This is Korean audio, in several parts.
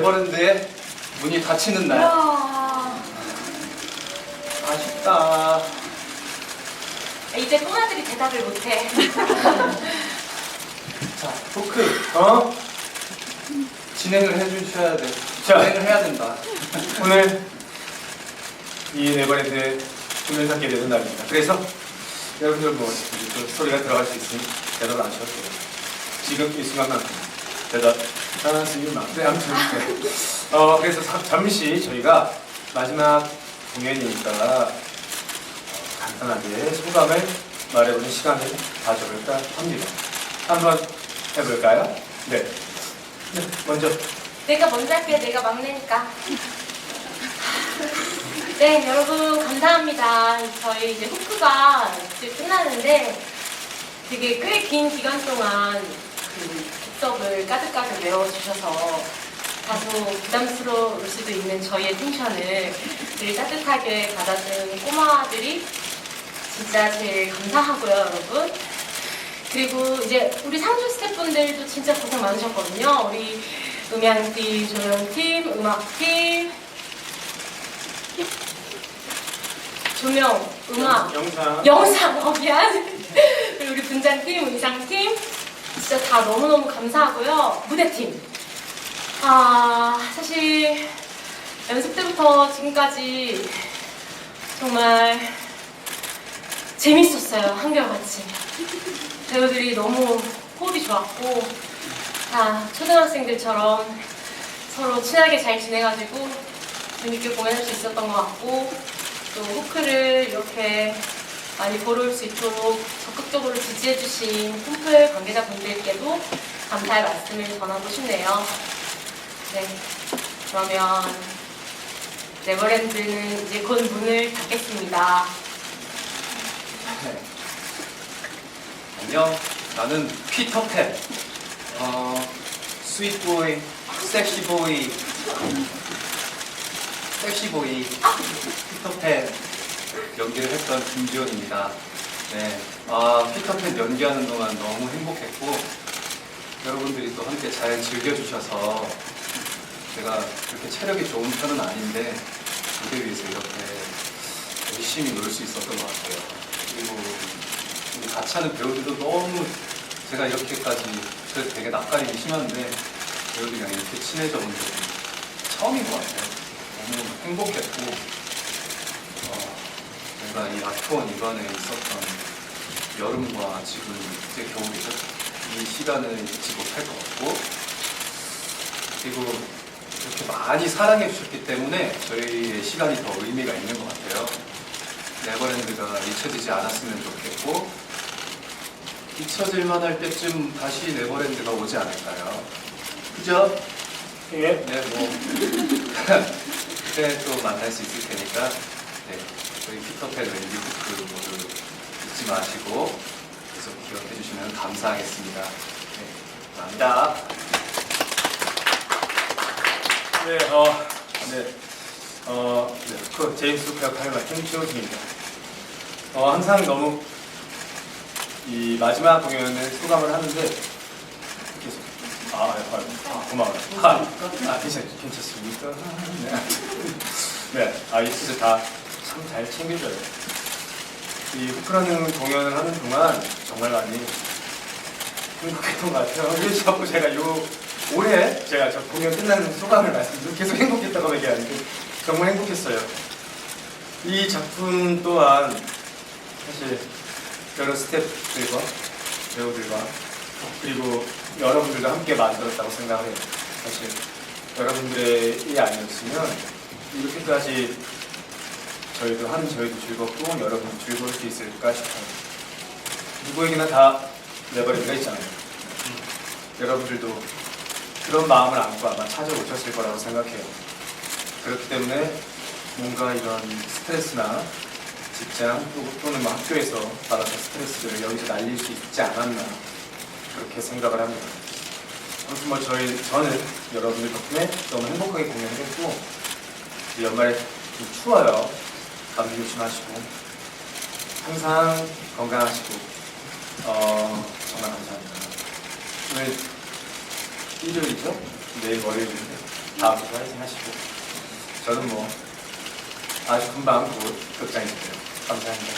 네버랜드의 문이 닫히는 날. 이야. 아쉽다. 이제 꼬마들이 대답을 못해. 자, 토크 어? 진행을 해주셔야 돼. 자. 진행을 해야 된다. 오늘 이 네버랜드에 문을 닫게 되는 날입니다. 그래서 여러분들 뭐 이제 또 소리가 들어갈 수 있으니 대답을 안 하셔도 돼요. 지금 이 순간만큼 대답 안 하시면 네, 아무튼 네. 어 그래서 사- 잠시 저희가 마지막 공연이니까 어, 간단하게 소감을 말해보는 시간을 가져볼까 합니다. 한번 해볼까요? 네. 네, 먼저 내가 먼저 할게 내가 막내니까. 네, 여러분 감사합니다. 저희 이제 후크가 이제 끝나는데 되게 꽤 긴 기간 동안 그 기법을 가득가득 외워주셔서 다소 부담스러울 수도 있는 저희의 텐션을 늘 따뜻하게 받아준 꼬마들이 진짜 제일 감사하고요, 여러분. 그리고 이제 우리 상주 스태프분들도 진짜 고생 많으셨거든요. 우리 음향팀, 조명팀, 음악팀, 조명, 음악, 영상 영상, 어, 미안. 그리고 우리 분장팀, 의상팀, 진짜 다 너무너무 감사하고요. 무대팀. 아, 사실 연습 때부터 지금까지 정말 재밌었어요. 한결같이. 배우들이 너무 호흡이 좋았고, 다 초등학생들처럼 서로 친하게 잘 지내가지고 재밌게 공연할 수 있었던 것 같고, 또 호크를 이렇게 많이 보러 올수 있도록 적극적으로 지지해주신 홈플 관계자분들께도 감사의 말씀을 전하고 싶네요. 네, 그러면 네버랜드는 이제 곧 문을 닫겠습니다. 네. 안녕. 나는 피터팬. 어, 스윗보이, 섹시보이, 섹시보이, 피터팬 연기를 했던 김지원입니다. 네. 아, 피터팬 연기하는 동안 너무 행복했고, 여러분들이 또 함께 잘 즐겨주셔서 제가 그렇게 체력이 좋은 편은 아닌데, 무대 위에서 이렇게 열심히 놀 수 있었던 것 같아요. 그리고 같이 하는 배우들도 너무 제가 이렇게까지 그래서 되게 낯가림이 심한데 배우들이랑 이렇게 친해져 본 적은 처음인 것 같아요. 너무 행복했고 어, 뭔가 이 아트원 이번에 있었던 여름과 지금 이제 겨울이죠. 이 시간을 잊지 못할 것 같고 그리고 이렇게 많이 사랑해 주셨기 때문에 저희의 시간이 더 의미가 있는 것 같아요. 네버랜드가 잊혀지지 않았으면 좋겠고 잊혀질만 할 때쯤 다시 네버랜드가 오지 않을까요? 그죠? 예. 네, 뭐 그때 또 만날 수 있을 테니까 네, 저희 피터팬 웬디 후크 모두 잊지 마시고 계속 기억해 주시면 감사하겠습니다. 네, 감사합니다. 네, 어, 네, 어, 네, 그 제임스 크 역할을 맡은 최호중입니다. 어, 항상 너무 이 마지막 공연을 소감을 하는데 계속 아, 아, 아 고마워요. 아, 아 괜찮, 괜찮습니까? 네, 네, 아, 이 진짜 다 참 잘 챙겨줘요. 이 후크라는 공연을 하는 동안 정말 많이 행복했던 것 같아요. 왜 자꾸 제가 요 올해 제가 저 공연 끝나는 소감을 말씀드리고 계속 행복했다고 얘기하는데 정말 행복했어요. 이 작품 또한 사실 여러 스태프들과 배우들과 그리고 여러분들도 함께 만들었다고 생각을 해요. 사실 여러분들의 이 아니었으면 이렇게까지 저희도 한 저희도 즐겁고 여러분도 즐거울 수 있을까 싶어요. 누구에게나 다 레버리지가 있잖아요. 여러분들도 그런 마음을 안고 아마 찾아오셨을 거라고 생각해요. 그렇기 때문에 뭔가 이런 스트레스나 직장 또- 또는 뭐 학교에서 받았던 스트레스를 여기서 날릴 수 있지 않았나 그렇게 생각을 합니다. 아무튼 뭐 저희 저는 여러분들 덕분에 너무 행복하게 공연을 했고 연말에 좀 추워요. 감기 조심하시고 항상 건강하시고 어, 정말 감사합니다. 오늘 일요일이죠? 내일 월요일인데 다음부터 화이팅 하시고 저는 뭐 아주 금방 곧 극장에 있고요. 감사합니다.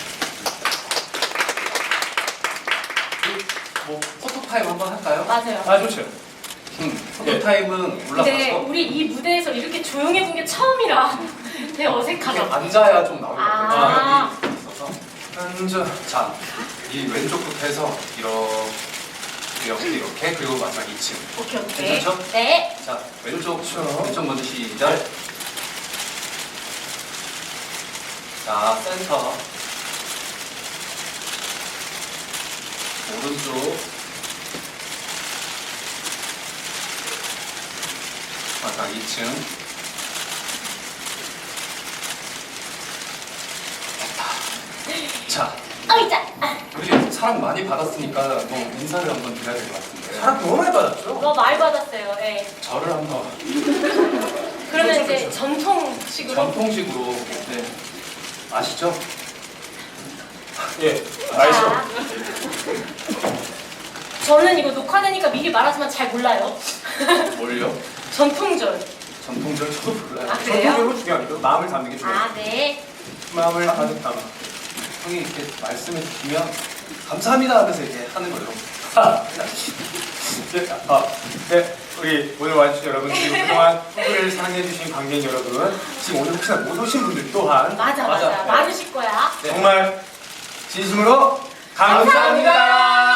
뭐 포토타임 한번 할까요? 맞아요. 아 좋죠. 음, 포토타임은 근데 올라가서 우리 이 무대에서 이렇게 조용해 본게 처음이라 되게 어색하죠. 앉아야 좀 나올 것 아. 같아요. 자리 있어서. 앉아. 자, 이 왼쪽부터 해서 이렇게 이렇게 이렇게 그리고 마지막 2층. 오케이 오케이. 괜찮죠? 네. 자, 왼쪽 그렇죠. 왼쪽 먼저 시작. 자, 센터. 오른쪽. 마지막 2층. 됐다. 자, 어이자. 우리 사랑 많이 받았으니까 뭐 인사를 한번 드려야 될 것 같은데. 사랑 너무 많이 받았죠? 뭐 많이 받았어요. 네. 저를 한번 그러면 이제. 전통식으로. 전통식으로 네. 아시죠? 예. 자, 알죠. 저는 이거 녹화되니까 미리 말하지만 잘 몰라요. 뭘요? 전통절. 전통절 저도 몰라요. 아, 그래요? 전통적으로 중요합니다. 마음을 담는 게 중요해요. 아 네. 마음을 가득 담아. 형이 이렇게 말씀해 주시면 감사합니다 하면서 이렇게 하는 거예요. 네, 아, 네, 우리 오늘 와주신 여러분, 그리고 그동안 후보를 사랑해주신 관객 여러분, 지금 오늘 혹시나 못 오신 분들 또한 맞아 맞아. 맞아. 많으실 거야. 네. 정말 진심으로 감사합니다.